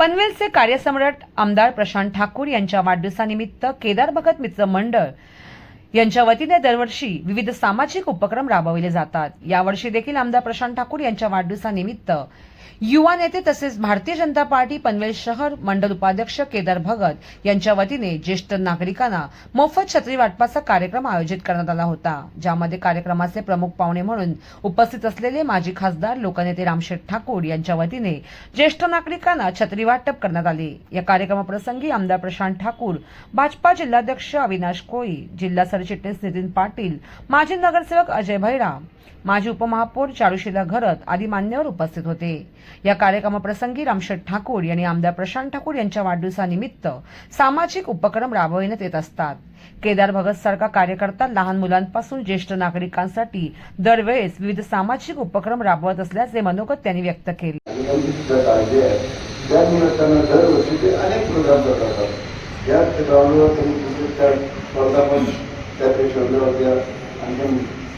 पनवेलचे कार्यसम्राट आमदार प्रशांत ठाकूर यांच्या वाढदिवसानिमित्त केदार भगत मित्र मंडळ यांच्या वतीने दरवर्षी विविध सामाजिक उपक्रम राबविले जातात. यावर्षी देखील आमदार प्रशांत ठाकूर यांच्या वाढदिवसानिमित्त युवा नेते तसेच भारतीय जनता पार्टी पनवेल शहर मंडल उपाध्यक्ष केदार भगत यांच्या वतीने ज्येष्ठ नागरिकांना मोफत छत्री वाटपाचा कार्यक्रम आयोजित करण्यात आला होता ज्यामध्ये कार्यक्रमाचे प्रमुख पाहुणे म्हणून उपस्थित असलेले माजी खासदार लोकनेते रामशेठ ठाकूर यांच्या वतीने ज्येष्ठ नागरिकांना छत्री वाटप करण्यात आले. या कार्यक्रमाप्रसंगी आमदार प्रशांत ठाकूर भाजपा जिल्हाध्यक्ष अविनाश कोळी जिल्हा सरचिटणीस नितीन पाटील माजी नगरसेवक अजय भैरा माजी उपमहापौर चारुशीला घरत आदी मान्यवर उपस्थित होते. या कार्यक्रमाप्रसंगी रामशेठ ठाकूर यांनी आमदार प्रशांत ठाकूर यांच्या वाढदिवसानिमित्त सामाजिक उपक्रम राबविण्यात येत असतात. केदार भगत सारखा कार्यकर्ता लहान मुलांपासून ज्येष्ठ नागरिकांसाठी दरवेळेस विविध सामाजिक उपक्रम राबवत असल्याचे मनोगत त्यांनी व्यक्त केले. त्या निमित्तानं दरवर्षी ते अनेक प्रोग्राम करतात. या क्षेत्रावर त्यांनी स्पर्धा पण त्याकडे शोधल्या होत्या आणखी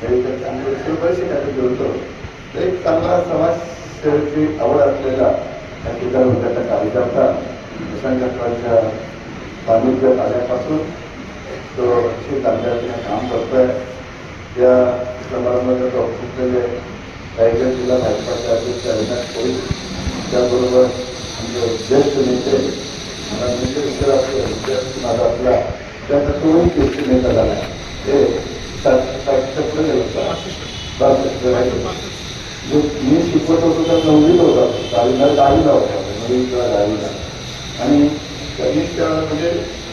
काही चांगले बरेचसे काहीतरी जोडतो तर एक चांगला समाजसेवेची आवड असलेला त्या केदार वर्गाचा कार्यकर्ता प्रशांतच्या सानिध्यात आल्यापासून तो अतिशय आमच्या रीतीने काम करतोय त्या समारंभात उपस्थित रायगड जिल्हा भाजपाचे अध्यक्ष अविनाश कोळी त्याबरोबर आमचे ज्येष्ठ नेते मला नेते विषय असतो माझा आपला त्याचा तोही ज्येष्ठ नेता झाला? ते जो मी शिकवत होतो तर नववीत होता. दहावीला दहावीला होता. नववी किंवा दहावीला आणि त्यांनी त्या म्हणजे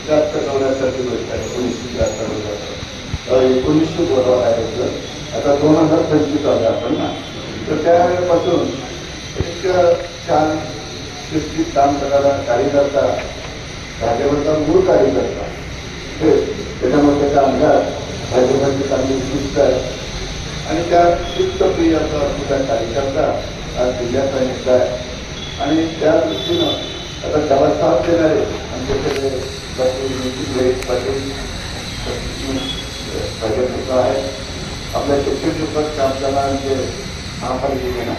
जास्त गवण्यासारखी गोष्ट आहे एकोणीसशे जास्त त्र्याहत्तर एकोणीसशे बरोबर आहे तर आता दोन हजार पंचवीस आले आपण ना. तर त्यावेळेपासून एक छान शिस्तीत काम करणारा कार्यकर्ता भाजपचा मूळ कार्यकर्ता. त्याच्यामुळे त्याचा अंदाज भाजपची चांगली शिस्त आहे. आणि त्या शिस्तप्रिय असा असलेला कार्यकर्ता आज जिल्ह्याचा नेता आहे. आणि त्या दृष्टीनं आता त्याला साथ देणारे आमच्याकडे डॉक्टर नितीन भाई पाटील भाजपचा आहे. आपल्या शिक्षण क्षेत्रात काम करणारे महापालिकेने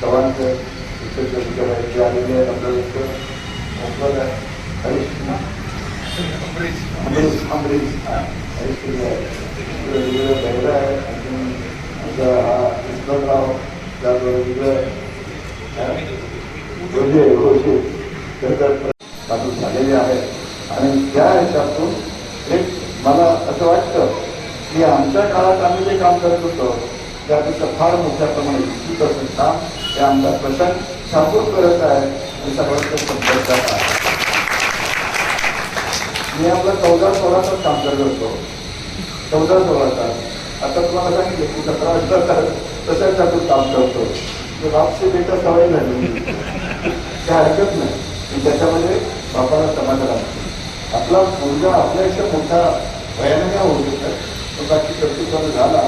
चव्हाणचं शिक्षण आलेले आहेत आपल्याला इथं आहे अमरीश अमरीश हरीश आहे अजून आमचा हा रोजे पाठवून झालेले आहेत आणि त्या ह्याच्यातून एक मला असं वाटतं की आमच्या काळात आम्ही जे काम करत होतो त्यापेक्षा फार मोठ्या प्रमाणात विस्तृत असं काम. हे आमदार प्रशांत ठाकूर करत आहे आणि सर्वांच्या संपर्कात आहे. मी आपला चौदा सोळा तास काम करत. होतो चौदा सोळा तास आता तुम्हाला सांगितलं की सतरा अठरा तास तशाच त्यातून काम करतो. बापशी बेटा सवय झाली. काय हरकत नाही. त्याच्यामध्ये बापाला समाधान आपला मुलगा आपल्यापेक्षा मोठा भयानक होऊ शकतात तो बाकी कर्तृत्व झाला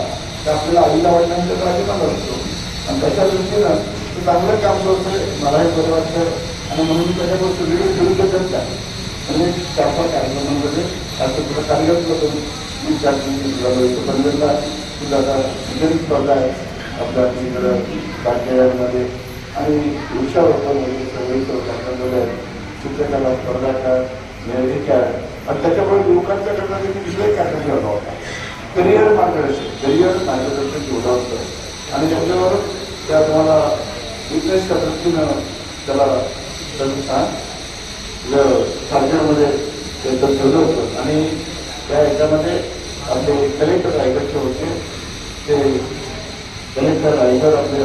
तर आपल्याला आईला वडिलांचा राजीनामा असतो आणि त्याच्या दृष्टीनं तो चांगलं काम करतोय. मलाही बरं वाटतं. आणि म्हणून मी त्याच्यावर सगळीकडे विरुद्धच अनेक म्हणजे चार पाच कार्यक्रमांमध्ये असं तुला कार्यक्रम करून मी चार पनवेलला सुद्धा आता विजयी स्पर्धा आहे आपल्या तिकडं काठेऱ्यांमध्ये आणि वृक्षारोपणमध्ये सगळी कार्यक्रमामध्ये चित्रकला स्पर्धा काय मेहंदीच्या आणि त्याच्यामुळे युवकांच्या करण्यासाठी दुसराही कार्यक्रम ठेवला होता. करिअर मार्गदर्शन करिअर मार्गदर्शन ठेवलं होतं. आणि त्याच्यावर त्या तुम्हाला विटनेसच्या दृष्टीनं त्याला त्यांनी छान सारख्यामध्ये त्याचं ठेवलं होतं. आणि त्या ह्याच्यामध्ये आपले कलेक्टर रायगडचे होते ते कलेक्टर रायगड आपले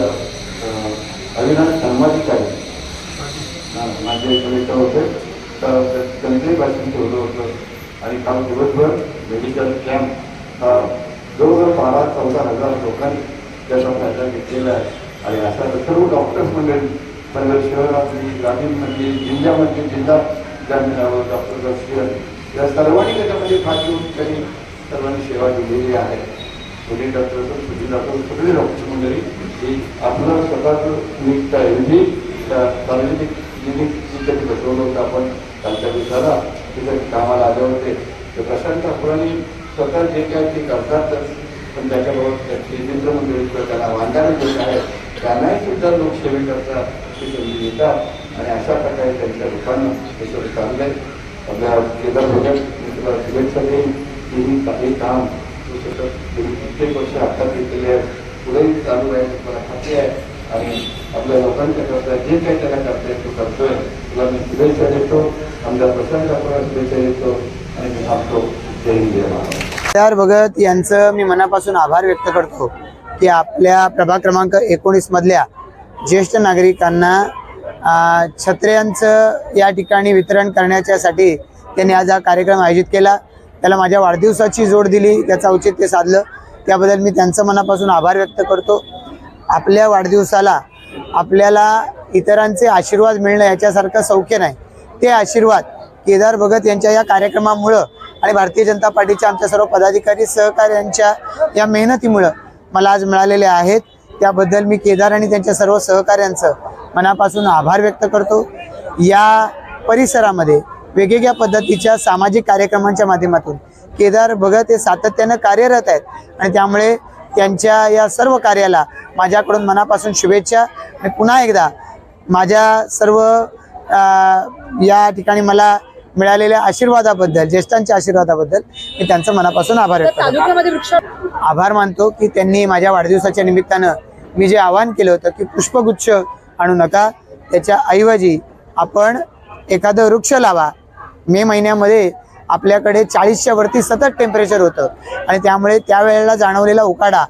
अविनाश सामाजिक आहे माझे कलेक्टर होते. तर त्यांचंही भाषण ठेवलं होतं. आणि काल दिवसभर मेडिकल कॅम्प हा जवळजवळ बारा चौदा हजार लोकांनी त्याचा फायदा घेतलेला आहे. आणि अशा सर्व डॉक्टर्स मंडळी पनवेल शहरातली ग्रामीणमधली जिल्ह्यामधली जिल्हा डॉक्टर दर्शन या सर्वांनी त्याच्यामध्ये फार घेऊन त्यांनी सर्वांनी सेवा दिलेली आहे. पोलीस डॉक्टर असो सिव्हिल डॉक्टर सगळी डॉक्टर मंडळी ही आपलं स्वतःचं निमित्त ऐवजी म्हणजे त्या सार्वजनिक क्लिनिक जिथे बसवलं होतं आपण कालच्या दिवसाला. तिथे कामाला आले होते. तर प्रशांत ठाकूरांनी स्वतः जे काय ते करतातच पण त्याच्याबरोबर त्याची मित्रमंडळी किंवा त्यांना वांधारे जे आहेत त्यांनाही सुद्धा लोकसेवेकरता ते संधी देतात आणि अशा प्रकारे त्यांच्या लोकांना हे सगळं चांगलं आपल्या केदार भगत मी तुला शुभेच्छा देईन की ही काही काम तू सतत कित्येक वर्ष हातात घेतलेले आहे पुढेही चालू आहे तुम्हाला खात्री आहे. आणि आपल्या लोकांच्या करता जे काही त्याला करता येईल तो करतोय. तुला मी शुभेच्छा देतो. आमच्या प्रशांत आपल्याला शुभेच्छा देतो. आणि मी थांबतो. जय हिंद जय केदार भगत यांचं मी मनापासून आभार व्यक्त करतो की आपल्या प्रभाग क्रमांक एकोणीस मधल्या ज्येष्ठ नागरिकांना छत्र्यांचं या ठिकाणी वितरण करण्याच्यासाठी त्यांनी आज हा कार्यक्रम आयोजित केला. त्याला माझ्या वाढदिवसाची जोड दिली त्याचं औचित्य साधलं. त्याबद्दल मी त्यांचं मनापासून आभार व्यक्त करतो. आपल्या वाढदिवसाला आपल्याला इतरांचे आशीर्वाद मिळणं याच्यासारखं सौख्य नाही. ते आशीर्वाद केदार भगत यांच्या या कार्यक्रमामुळं आणि भारतीय जनता पार्टीच्या आमच्या सर्व पदाधिकारी सहकार्यांच्या या मेहनतीमुळं मला आज मिळालेले आहेत. त्याबद्दल मी केदार आणि त्यांच्या सर्व सहकाऱ्यांचं मनापासून आभार व्यक्त करतो. या परिसरामध्ये वेगवेगळ्या पद्धतीच्या सामाजिक कार्यक्रमांच्या माध्यमातून केदार भगत हे सातत्यानं कार्यरत आहेत आणि त्यामुळे त्यांच्या या सर्व कार्याला माझ्याकडून मनापासून शुभेच्छा आणि पुन्हा एकदा माझ्या सर्व या ठिकाणी मला मिळालेल्या आशीर्वादाबद्दल ज्येष्ठांच्या आशीर्वादाबद्दल मी त्यांचं मनापासून आभार व्यक्त आभार मानतो की त्यांनी माझ्या वाढदिवसाच्या निमित्तानं मी जे आवाहन केलं होतं की पुष्पगुच्छ आणू नका त्याच्या ऐवजी आपण एखादं वृक्ष लावा. मे महिन्यामध्ये आपल्याकडे चाळीसच्या वरती सतत टेम्परेचर होतं. आणि त्यामुळे त्यावेळेला जाणवलेला उकाडा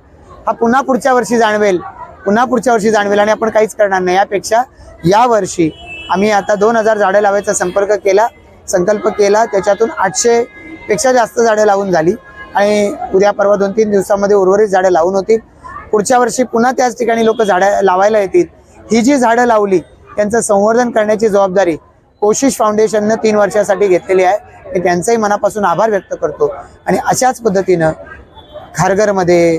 हा पुन्हा पुढच्या वर्षी जाणवेल पुन्हा पुढच्या वर्षी जाणवेल आणि आपण काहीच करणार नाही. यापेक्षा यावर्षी आम्ही आता दोन हजार झाडं लावायचा संपर्क केला संकल्प केला त्याच्यातून आठशे पेक्षा जास्त झाडं लावून झाली. आणि उद्या परवा दोन तीन दिवसामध्ये उर्वरित झाडं लावून होतील. पुढच्या वर्षी पुन्हा त्याच ठिकाणी लोक झाडं लावायला येतील. ही जी झाडं लावली त्यांचं संवर्धन करण्याची जबाबदारी कोशिश फाउंडेशननं तीन वर्षासाठी घेतलेली आहे. मी त्यांचाही मनापासून आभार व्यक्त करतो. आणि अशाच पद्धतीनं खारघरमध्ये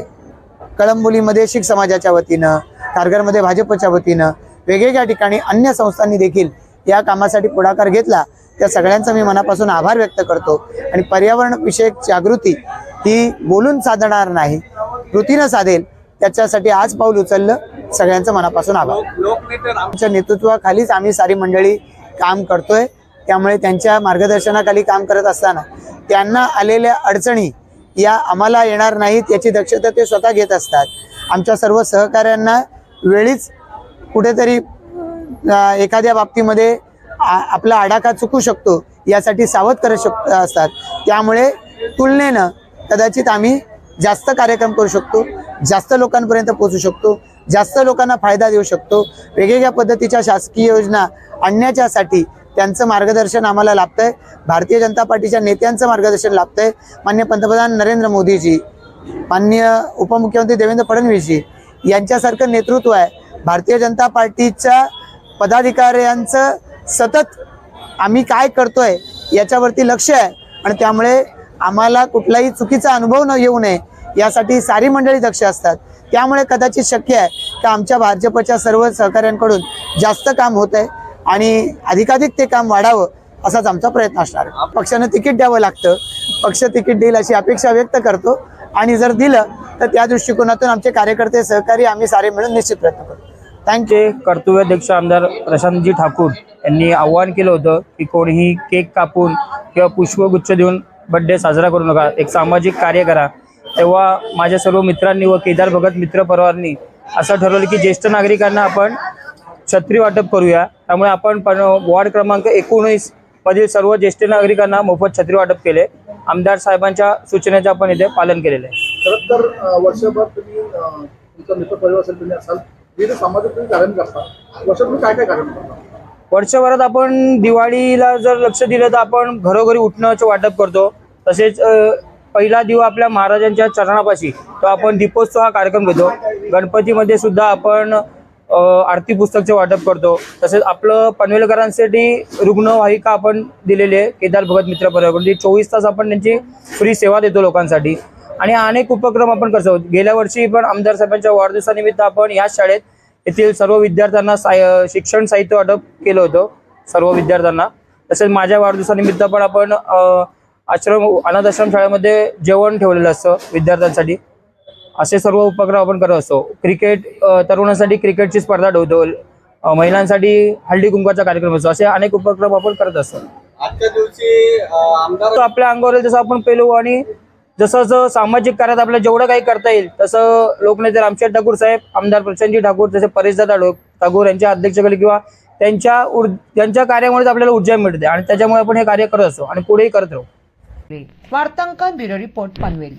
कळंबोलीमध्ये शीख समाजाच्या वतीनं खारघरमध्ये भाजपच्या वतीनं वेगवेगळ्या ठिकाणी अन्य संस्थांनी देखील या कामासाठी पुढाकार घेतला त्या सगळ्यांचा मी मनापासून आभार व्यक्त करतो. आणि पर्यावरणविषयक जागृती ही बोलून साधणार नाही कृतीनं साधेल त्याच्यासाठी आज पाऊल उचललं. सगळ्यांचं मनापासून आभार. आमच्या नेतृत्वाखालीच आम्ही सारी मंडळी काम करतोय. त्यामुळे त्यांच्या मार्गदर्शनाखाली काम करत असताना त्यांना आलेल्या अडचणी या आम्हाला येणार नाहीत याची दक्षता ते स्वतः घेत असतात. आमच्या सर्व सहकाऱ्यांना वेळीच कुठेतरी एखाद्या बाबतीमध्ये आपला आडाखा चुकू शकतो यासाठी सावध करत शक असतात. त्यामुळे तुलनेनं कदाचित आम्ही जास्त कार्यक्रम करू शकतो जास्त लोकांपर्यंत पोहोचू शकतो जास्त लोकांना फायदा देऊ शकतो. वेगवेगळ्या पद्धतीच्या शासकीय योजना आणण्याच्यासाठी त्यांचं मार्गदर्शन आम्हाला लाभतंय. भारतीय जनता पार्टीच्या नेत्यांचं मार्गदर्शन लाभतंय. मान्य पंतप्रधान नरेंद्र मोदीजी मान्य उपमुख्यमंत्री देवेंद्र फडणवीसजी यांच्यासारखं नेतृत्व आहे. भारतीय जनता पार्टीच्या पदाधिकाऱ्यांचं सतत आम्ही काय करतोय याच्यावरती लक्ष आहे. आणि त्यामुळे आम्हाला कुठलाही चुकीचा अनुभव न येऊ नये. यासाठी सारी मंडळी दक्ष असतात. त्यामुळे कदाचित शक्य आहे की आमच्या भाजपच्या सर्व सहकाऱ्यांकडून जास्त काम होत आहे आणि अधिकाधिक ते काम वाढावं असाच आमचा प्रयत्न असणार पक्षानं तिकीट द्यावं लागतं. पक्ष तिकीट देईल अशी अपेक्षा व्यक्त करतो आणि जर दिलं तर त्या दृष्टिकोनातून आमचे कार्यकर्ते सहकारी आम्ही सारे मिळून निश्चित प्रयत्न करतो थँक्यू चे कर्तव्याध्यक्ष आमदार प्रशांतजी ठाकूर यांनी आव्हान केलं होतं की कोणीही केक कापून किंवा पुष्पगुच्छ देऊन बड्डे साजरा करू नका. एक सामाजिक कार्य करा. तेव्हा माझ्या सर्व मित्रांनी व केदार भगत मित्र परिवारांनी असं ठरवलं की ज्येष्ठ नागरिकांना आपण छत्री वाटप करूया. त्यामुळे आपण पण वॉर्ड क्रमांक एकोणीस मधील सर्व ज्येष्ठ नागरिकांना मोफत छत्री वाटप केले. आमदार साहेबांच्या सूचनेचे आपण इथे पालन केलेलं आहे. तर वर्षभर तुम्ही तुमचा मित्र परिवार असेल तुम्ही असाल विविध सामाजिक तुम्ही कार्यक्रम करता. वर्षात तुम्ही काय काय कार्यक्रम करता? वर्षभरात आपण दिवाळीला जर लक्ष दिलं तर आपण घरोघरी उठण्याचं वाटप करतो. तसेच पहिला दिवा आपल्या महाराजांच्या चरणापाशी तो आपण दीपोत्सव हा कार्यक्रम घेतो. गणपतीमध्ये सुद्धा आपण आरती पुस्तकचे वाटप करतो. तसेच आपलं पनवेलकरांसाठी रुग्णवाहिका आपण दिलेली आहे केदार भगत मित्र बरोबर म्हणजे चोवीस तास आपण त्यांची फ्री सेवा देतो लोकांसाठी. आणि अनेक उपक्रम आपण करतो. गेल्या वर्षी पण आमदार साहेबांच्या वाढदिवसानिमित्त आपण याच शाळेत येथील सर्व विद्यार्थ्यांना साय शिक्षण साहित्य वाटप केलं होतं. सर्व विद्यार्थ्यांना. तसेच माझ्या वाढदिवसानिमित्त पण आपण आश्रम अनाथ आश्रम शाळेमध्ये जेवण ठेवलेलं असतं विद्यार्थ्यांसाठी. असे सर्व उपक्रम आपण करत असतो. क्रिकेट तरुणांसाठी क्रिकेटची स्पर्धा ठेवतो महिलांसाठी हळदी कुंकवाचा कार्यक्रम असतो. असे अनेक उपक्रम आपण करत असतो. आजच्या दिवशी आमदार आपल्या अंगावर तसं आपण पेलो आणि जसं जसं सामाजिक कार्यात आपल्याला जेवढं काही करता येईल तसं लोकनेते रामशेठ ठाकूर साहेब आमदार प्रशांतजी ठाकूर जसे परेशदादा ठाकूर यांच्या अध्यक्षतेखाली किंवा त्यांच्या त्यांच्या कार्यामुळेच आपल्याला ऊर्जा मिळते आणि त्याच्यामुळे आपण हे कार्य करत असतो आणि पुढेही करत राहू. वार्तांकन ब्युरो रिपोर्ट पनवेल.